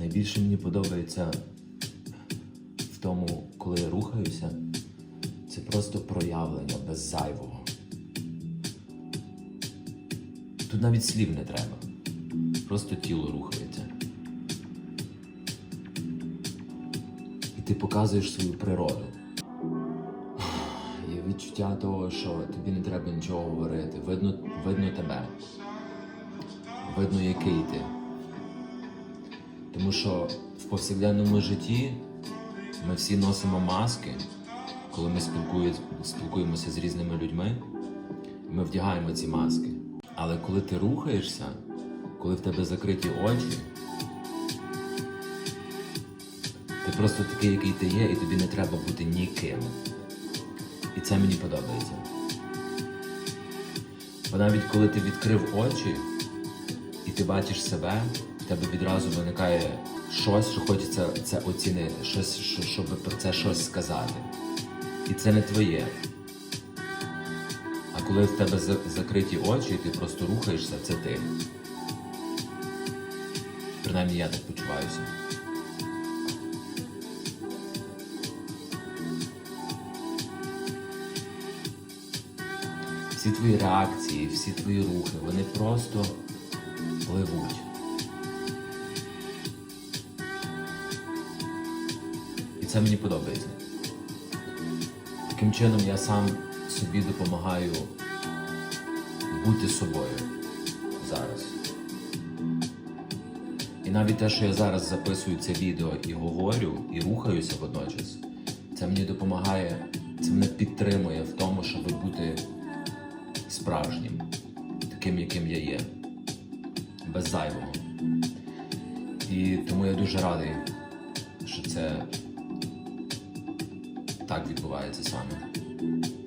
Найбільше мені подобається в тому, коли я рухаюся, це просто проявлення без зайвого. Тут навіть слів не треба. Просто тіло рухається. І ти показуєш свою природу. Є відчуття того, що тобі не треба нічого говорити. Видно, видно тебе. Видно, який ти. Тому що в повсякденному житті ми всі носимо маски, коли ми спілкуємося з різними людьми, ми вдягаємо ці маски. Але коли ти рухаєшся, коли в тебе закриті очі, ти просто такий, який ти є, і тобі не треба бути ніким. І це мені подобається. Бо навіть коли ти відкрив очі і ти бачиш себе, тебе відразу виникає щось, що хочеться це оцінити, щось, що- щоб про це щось сказати. І це не твоє. А коли в тебе закриті очі, і ти просто рухаєшся, це ти. Принаймні я так почуваюся. Всі твої реакції, всі твої рухи, вони просто пливуть. Це мені подобається. Таким чином я сам собі допомагаю бути собою зараз. І навіть те, що я зараз записую це відео і говорю, і рухаюся водночас, це мені допомагає, це мене підтримує в тому, щоб бути справжнім, таким, яким я є, без зайвого. І тому я дуже радий, що це так відбувається саме.